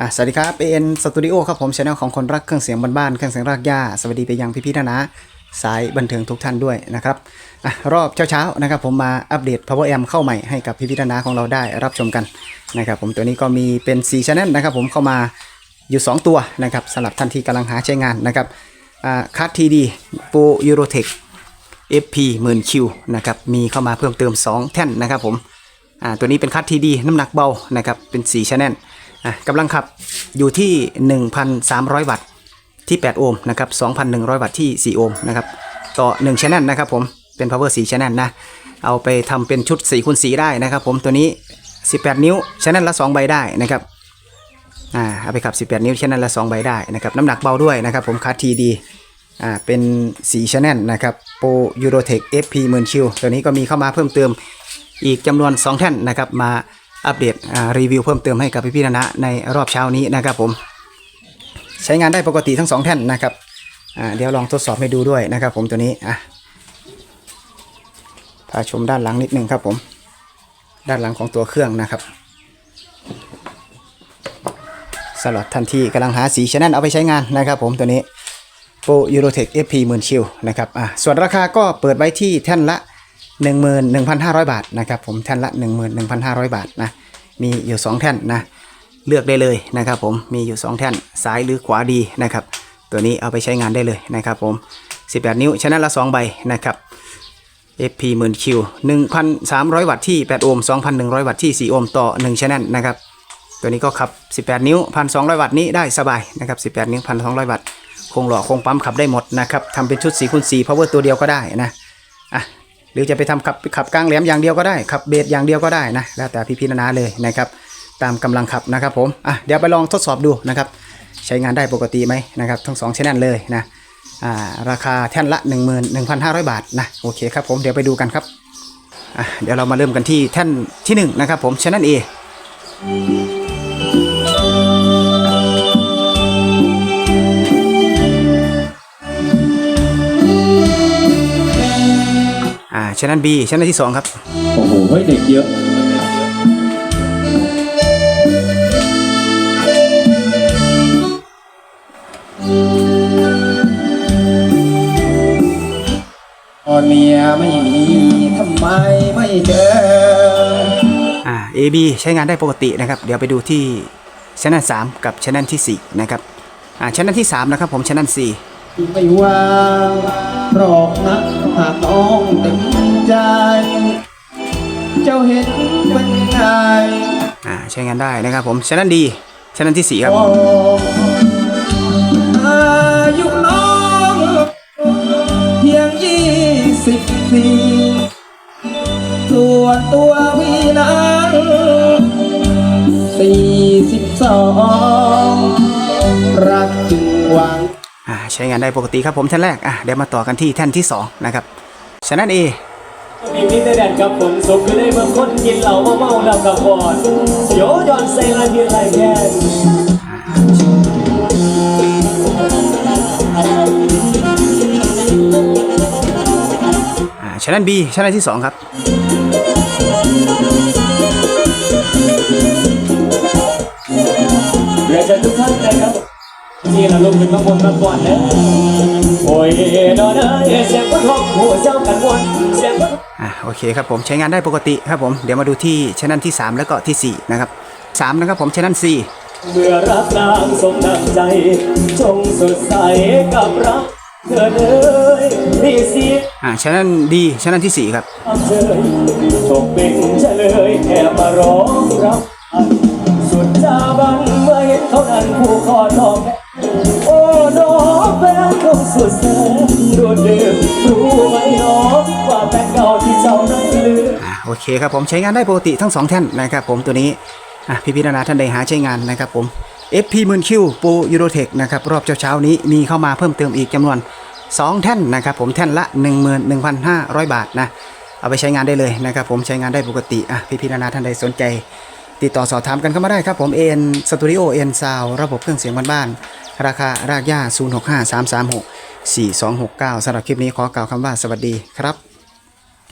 อะสวัสดีครับ AN Studio ครับผมช anel ของคนรักเครื่องเสียงบ้านๆเครื่องเสียงรากหญ้าสวัสดีไปยังพี่ๆนานาสายบันเทิงทุกท่านด้วยนะครับอะรอบเช้าๆนะครับผมมาอัปเดต Power Amp เข้าใหม่ให้กับพี่ๆนานาของเราได้รับชมกันนะครับผมตัวนี้ก็มีเป็น4 channel นะครับผมเข้ามาอยู่ 2 ตัวนะครับสำหรับท่านที่กำลังหาใช้งานนะครับอ่าคัสทีดีปูยูโรเทค FP 1 0 0 0 Q นะครับมีเข้ามาเพิ่มเติม 2 แท่นนะครับผมอ่าตัวนี้เป็นคัสทีดีน้ำหนักเบานะครับเป็น4 channel อะกำลังขับอยู่ที่ 1,300 วัตต์ที่ 8 โอห์มนะครับ 2,100 วัตต์ที่ 4 โอห์มนะครับ ต่อ1 channel นะครับผม เป็น power 4 channel นะ เอาไปทำเป็นชุด4คูณ4ได้นะครับผม ตัวนี้ 18 นิ้ว channel ละ 2 ใบได้นะครับ อ่า เอาไปขับ 18 นิ้ว channel ละ 2 ใบได้นะครับ น้ำหนักเบาด้วยนะครับผมคัสทีดี อ่า เป็นสีชแนลนะครับโปรยูโรเทค FP 1 0 0 0 0ตัวนี้ก็มีเข้ามาเพิ่มเติมอีกจำนวน 2 แท่นนะครับ มา อัปเดตรีวิวเพิ่มเติมให้กับพี่ๆนะนะในรอบเช้านี้นะครับผมใช้งานได้ปกติทั้ง2แท่นนะครับเดี๋ยวลองทดสอบให้ดูด้วยนะครับผมตัวนี้อะพาชมด้านหลังนิดนึงครับผม ด้านหลังของตัวเครื่องนะครับสลอดทันทีกำลังหาสีชแนลเอาไปใช้งานนะครับผมตัวนี้โปรยูโรเทค FP 1 0 0 0ชิลนะครับอะส่วนราคาก็เปิดไว้ที่แท่นละ 11,500 บาทนะครับผมแท่นละ 11,500 บาทนะมีอยู่ 2 แท่นนะเลือกได้เลยนะครับผมมีอยู่ 2 แท่นซ้ายหรือขวาดีนะครับตัวนี้เอาไปใช้งานได้เลยนะครับผม 18 นิ้วชนะละ 2 ใบนะครับ FP 1 0 0 0คิว1,300 วัตต์ที่ 8 โอห์ม2,100 วัตต์ที่ 4 โอห์มต่อ1ชแนลนะครับตัวนี้ก็ขับ 18 นิ้ว 1,200 วัตต์นี้ได้สบายนะครับ 18 นิ้ว 1,200 วัตต์คงหล่อคงปั๊มขับได้หมดนะครับทำเป็นชุด4คูณ4 power ตัวเดียวก็ได้นะอะ หรือจะไปทำขับขับกลางแหลมอย่างเดียวก็ได้ขับเบสอย่างเดียวก็ได้นะแล้วแต่พี่พี่นานาเลยนะครับตามกำลังขับนะครับผมอะเดี๋ยวไปลองทดสอบดูนะครับใช้งานได้ปกติไหมนะครับทั้งสองชแนลเลยนะอ่าราคาแท่นละ 11,500 บาทนะโอเคครับผมเดี๋ยวไปดูกันครับอะเดี๋ยวเรามาเริ่มกันที่แท่นที่หนึ่งนะครับผมชแนล A อ่ ชแนล B ชแนลที่สองครับ โอ้โหเฮ้ยเด็กเยอะตอนเมียไม่มีทำไมไม่เจอ อ่า AB ใช้งานได้ปกตินะครับ เดี๋ยวไปดูที่ช anel 3กับช anel ที่4นะครับ อ่าช anel ที่3นะครับผมช anel ไม่ว่างหรอกนะหากน้องเต็มใจ เจ้าเห็นเป็นไง4อ่าใช้งานได้นะครับผมช anel D ช anel ที่4ครับโอ้อายุน้องเพียงยี่สิบปีส่วนตัวพี่นั้นสี่สิบสองรักจึงหวังอ่า ใช้งานได้ปกติครับผมแท่นแรกอ่าเดี๋ยวมาต่อกันที่แท่นที่2นะครับช anel A มีมิตรแดนกับฝนสุขคือได้เมื่อคนกินเหล้าเมาเมาแล้วกับปอดโยย้อนใส่ละเพียงไรแค่นอ่าช anel B ช anel ที่ 2 ครับ นี่เราลงขึ้นข้างบนมาก่อนนะโอ้ยนอนเอ้ยเสียงคนห้องหัวเจ้ากันวนเสียงคนอ่าโอเคครับผมใช้งานได้ปกติครับผมเดี๋ยวมาดูที่ช anel ที่ 3 แล้วก็ที่ 4 นะครับ 3 นะครับผมช anel C เมื่อรักนางสมดังใจ จงสดใสกับรักเธอเลยนี่สิอ่าช anel D ช anel ที่ 4 ครับเชยจงเป็นเฉลยแอบมาร้องรับ สาบันเมื่อเห็นเขานั้นผู้คอทองโอ้น้องแฟนคงสุดแสนดูดดื่มรู้ไหมน้องว่าแฟนเก่าที่เจ้านั้นลืม อ่าโอเคครับผมใช้งานได้ปกติทั้ง2แท่นนะครับผมตัวนี้อะพี่พิจารณาท่านใดหาใช้งานนะครับผม FP 1 0 0 0 Q Pro Eurotech นะครับรอบเช้าๆนี้มีเข้ามาเพิ่มเติมอีกจำนวน 2 แท่นนะครับผมแท่นละ 11,500 บาทนะเอาไปใช้งานได้เลยนะครับผมใช้งานได้ปกติอะพี่พิจารณาท่านใดสนใจ ติดต่อสอบถามกันเข้ามาได้ครับผมเอ็นสตูดิโอเอ็นซาวระบบเครื่องเสียงบ้านๆราคารากย่า065336 4269สำหรับคลิปนี้ขอกล่าวคำว่าสวัสดีครับ